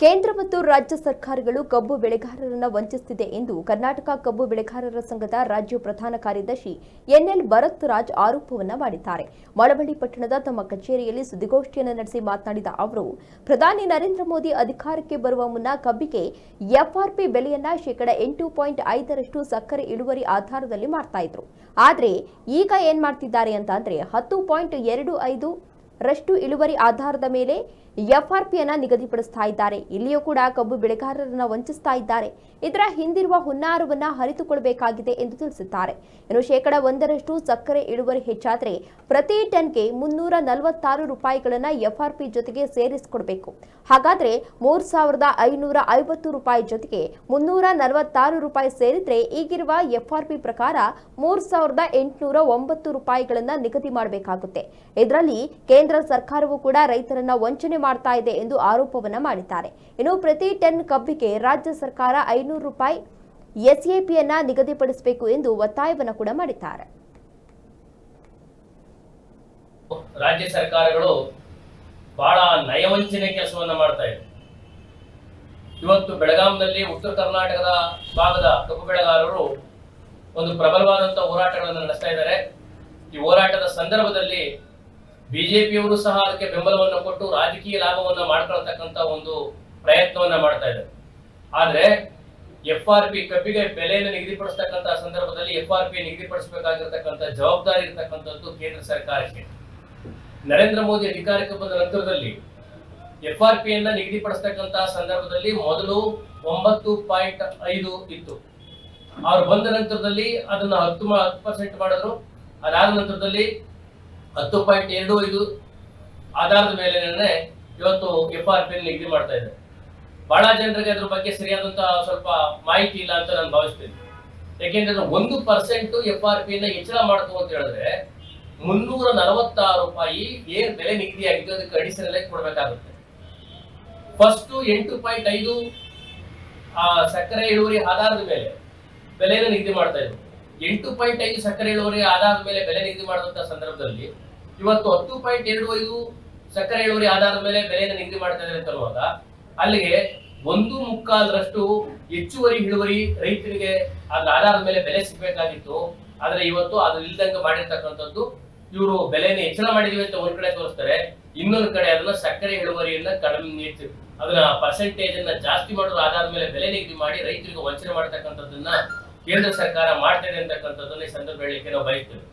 ಕೇಂದ್ರ ಮತ್ತು ರಾಜ್ಯ ಸರ್ಕಾರಗಳು ಕಬ್ಬು ಬೆಳೆಗಾರರನ್ನು ವಂಚಿಸುತ್ತಿದೆ ಎಂದು ಕರ್ನಾಟಕ ಕಬ್ಬು ಬೆಳೆಗಾರರ ಸಂಘದ ರಾಜ್ಯ ಪ್ರಧಾನ ಕಾರ್ಯದರ್ಶಿ ಎನ್ಎಲ್ ಭರತ್ ರಾಜ್ ಆರೋಪವನ್ನು ಮಾಡಿದ್ದಾರೆ. ಮಳವಳ್ಳಿ ಪಟ್ಟಣದ ತಮ್ಮ ಕಚೇರಿಯಲ್ಲಿ ಸುದ್ದಿಗೋಷ್ಠಿಯನ್ನು ನಡೆಸಿ ಮಾತನಾಡಿದ ಅವರು, ಪ್ರಧಾನಿ ನರೇಂದ್ರ ಮೋದಿ ಅಧಿಕಾರಕ್ಕೆ ಬರುವ ಮುನ್ನ ಕಬ್ಬಿಗೆ ಎಫ್ಆರ್ಪಿ ಬೆಲೆಯನ್ನ ಶೇಕಡ ಎಂಟು ಪಾಯಿಂಟ್ ಐದರಷ್ಟು ಸಕ್ಕರೆ ಇಳುವರಿ ಆಧಾರದಲ್ಲಿ ಮಾಡ್ತಾ ಇದ್ರು. ಆದರೆ ಈಗ ಏನ್ ಮಾಡ್ತಿದ್ದಾರೆ ಅಂತ ಅಂದ್ರೆ ಹತ್ತು ಪಾಯಿಂಟ್ ಎರಡು ಐದು ರಷ್ಟು ಇಳುವರಿ ಆಧಾರದ ಮೇಲೆ ಎಫ್ಆರ್ಪಿಯನ್ನ ನಿಗದಿಪಡಿಸ್ತಾ ಇದ್ದಾರೆ ಇಲ್ಲಿಯೂ ಕೂಡ ಕಬ್ಬು ಬೆಳೆಗಾರರನ್ನ ವಂಚಿಸ್ತಾ ಇದ್ದಾರೆ. ಇದರ ಹಿಂದಿರುವ ಹುನ್ನಾರವನ್ನ ಹರಿತುಕೊಳ್ಬೇಕಾಗಿದೆ ಎಂದು ತಿಳಿಸಿದ್ದಾರೆ. ಇನ್ನು ಶೇಕಡ ಒಂದರಷ್ಟು ಸಕ್ಕರೆ ಇಳುವರಿ ಹೆಚ್ಚಾದರೆ ಪ್ರತಿ ಟನ್ಗೆ ಮುನ್ನೂರ ನಲವತ್ತಾರು ರೂಪಾಯಿಗಳನ್ನ ಎಫ್ಆರ್ಪಿ ಜೊತೆಗೆ ಸೇರಿಸಿಕೊಡಬೇಕು. ಹಾಗಾದ್ರೆ ಮೂರ್ ಸಾವಿರದ ಐನೂರ ಐವತ್ತು ರೂಪಾಯಿ ಜೊತೆಗೆ ಮುನ್ನೂರ ನಲವತ್ತಾರು ರೂಪಾಯಿ ಸೇರಿದ್ರೆ ಈಗಿರುವ ಎಫ್ಆರ್ಪಿ ಪ್ರಕಾರ ಮೂರ್ ಸಾವಿರದ ಎಂಟುನೂರ ಒಂಬತ್ತು ರೂಪಾಯಿಗಳನ್ನ ನಿಗದಿ ಮಾಡಬೇಕಾಗುತ್ತೆ. ಇದರಲ್ಲಿ ಕೇಂದ್ರ ಸರ್ಕಾರವು ಕೂಡ ರೈತರನ್ನ ವಂಚನೆ ಮಾಡ್ತಾ ಇದೆ ಎಂದು ಆರೋಪವನ್ನ ಮಾಡಿದ್ದಾರೆ. ಇನ್ನು ಪ್ರತಿ ಟನ್ ಕಬ್ಬಿಗೆ ರಾಜ್ಯ ಸರ್ಕಾರ ಐನೂರು ರೂಪಾಯಿ ಎಸ್ಎಪಿಯನ್ನ ನಿಗದಿಪಡಿಸಬೇಕು ಎಂದು ಒತ್ತಾಯವನ್ನು ಕೂಡ ಮಾಡಿದ್ದಾರೆ. ರಾಜ್ಯ ಸರ್ಕಾರಗಳು ಬಹಳ ನಯವಂಚನೆ ಕೆಲಸವನ್ನ ಮಾಡ್ತಾ ಇದೆ. ಇವತ್ತು ಬೆಳಗಾಂನಲ್ಲಿ ಉತ್ತರ ಕರ್ನಾಟಕದ ಭಾಗದ ಕಬ್ಬು ಬೆಳೆಗಾರರು ಒಂದು ಪ್ರಬಲವಾದಂತಹ ಹೋರಾಟಗಳನ್ನು ನಡೆಸ್ತಾ ಇದ್ದಾರೆ. ಈ ಹೋರಾಟದ ಸಂದರ್ಭದಲ್ಲಿ ಬಿಜೆಪಿಯವರು ಸಹ ಅದಕ್ಕೆ ಬೆಂಬಲವನ್ನು ಕೊಟ್ಟು ರಾಜಕೀಯ ಲಾಭವನ್ನ ಮಾಡ್ಕೊಳ್ತಕ್ಕಂತ ಒಂದು ಪ್ರಯತ್ನವನ್ನ ಮಾಡ್ತಾ ಇದ್ದಾರೆ. ಆದ್ರೆ ಎಫ್ ಆರ್ ಪಿ ಕಬ್ಬಿಗೆ ಬೆಲೆಯನ್ನು ನಿಗದಿಪಡಿಸತಕ್ಕಂತ ಸಂದರ್ಭದಲ್ಲಿ ಎಫ್ ಆರ್ ಪಿ ನಿಗದಿಪಡಿಸಬೇಕಾಗಿರ್ತಕ್ಕಂಥ ಜವಾಬ್ದಾರಿ ಇರತಕ್ಕಂಥದ್ದು ಕೇಂದ್ರ ಸರ್ಕಾರಕ್ಕೆ. ನರೇಂದ್ರ ಮೋದಿ ಅಧಿಕಾರಕ್ಕೆ ಬಂದ ನಂತರದಲ್ಲಿ ಎಫ್ ಆರ್ ಪಿಯನ್ನ ನಿಗದಿಪಡಿಸತಕ್ಕಂತ ಸಂದರ್ಭದಲ್ಲಿ ಮೊದಲು ಒಂಬತ್ತು ಪಾಯಿಂಟ್ ಐದು ಇತ್ತು. ಅವ್ರು ಬಂದ ನಂತರದಲ್ಲಿ ಅದನ್ನ ಹತ್ತು ಹತ್ತು ಪರ್ಸೆಂಟ್ ಮಾಡಿದ್ರು. ಅದಾದ ನಂತರದಲ್ಲಿ ಹತ್ತು ಪಾಯಿಂಟ್ ಎರಡು ಐದು ಆಧಾರದ ಮೇಲೆ ಇವತ್ತು ಎಫ್ ಆರ್ ಪಿ ನಿಗದಿ ಮಾಡ್ತಾ ಇದೆ ಬಹಳ ಜನರಿಗೆ ಅದ್ರ ಬಗ್ಗೆ ಸರಿಯಾದಂತಹ ಸ್ವಲ್ಪ ಮಾಹಿತಿ ಇಲ್ಲ ಅಂತ ನಾನು ಭಾವಿಸ್ತೇನೆ. ಯಾಕೆಂದ್ರೆ ಒಂದು ಪರ್ಸೆಂಟ್ ಎಫ್ ಆರ್ ಪಿ ಹೆಚ್ಚಳ ಮಾಡ್ತು ಅಂತ ಹೇಳಿದ್ರೆ ಮುನ್ನೂರ ನಲವತ್ತಾರು ರೂಪಾಯಿ ಏನ್ ಬೆಲೆ ನಿಗದಿ ಆಗಿದೆ ಅದಕ್ಕೆ ಅಡಿಷನಲ್ ಆಗಿ ಕೊಡಬೇಕಾಗುತ್ತೆ. ಫಸ್ಟ್ ಎಂಟು ಪಾಯಿಂಟ್ ಐದು ಆ ಸಕ್ಕರೆ ಇಳುವರಿ ಆಧಾರದ ಮೇಲೆ ಬೆಲೆಯನ್ನು ನಿಗದಿ ಮಾಡ್ತಾ ಇದ್ರು ಎಂಟು ಪಾಯಿಂಟ್ ಐದು ಸಕ್ಕರೆ ಇಳುವರಿ ಆಧಾರದ ಮೇಲೆ ಬೆಲೆ ನಿಗದಿ ಮಾಡುವಂತಹ ಸಂದರ್ಭದಲ್ಲಿ ಇವತ್ತು ಹತ್ತು ಪಾಯಿಂಟ್ ಎರಡು ಐದು ಸಕ್ಕರೆ ಇಳುವರಿ ಆಧಾರದ ಮೇಲೆ ಬೆಲೆಯನ್ನು ನಿಗದಿ ಮಾಡ್ತಾ ಇದ್ದಾರೆ ಅಂತ ಅಲ್ಲಿಗೆ ಒಂದು ಮುಕ್ಕಾಲರಷ್ಟು ಹೆಚ್ಚುವರಿ ಇಳುವರಿ ರೈತರಿಗೆ ಅದ್ರ ಆಧಾರದ ಮೇಲೆ ಬೆಲೆ ಸಿಗ್ಬೇಕಾಗಿತ್ತು. ಆದ್ರೆ ಇವತ್ತು ಅದು ಇಲ್ದಂಗೆ ಮಾಡಿರ್ತಕ್ಕಂಥದ್ದು ಇವರು ಬೆಲೆನ ಹೆಚ್ಚಳ ಮಾಡಿದೀವಿ ಅಂತ ಒಂದ್ ಕಡೆ ತೋರಿಸ್ತಾರೆ. ಇನ್ನೊಂದು ಕಡೆ ಅದನ್ನ ಸಕ್ಕರೆ ಇಳುವರಿಯನ್ನ ಕಡಿಮೆ ಅದನ್ನ ಪರ್ಸೆಂಟೇಜ್ ಅನ್ನ ಜಾಸ್ತಿ ಮಾಡೋದ್ರ ಆಧಾರದ ಮೇಲೆ ಬೆಲೆ ನಿಗದಿ ಮಾಡಿ ರೈತರಿಗೆ ವಂಚನೆ ಮಾಡ್ತಕ್ಕಂಥದ್ದನ್ನ ಕೇಂದ್ರ ಸರ್ಕಾರ ಮಾಡ್ತೇನೆ ಅಂತಕ್ಕಂಥದ್ದನ್ನ ಈ ಸಂದರ್ಭ ಹೇಳಲಿಕ್ಕೆ ನಾವು ಬಯಸ್ತೇವೆ.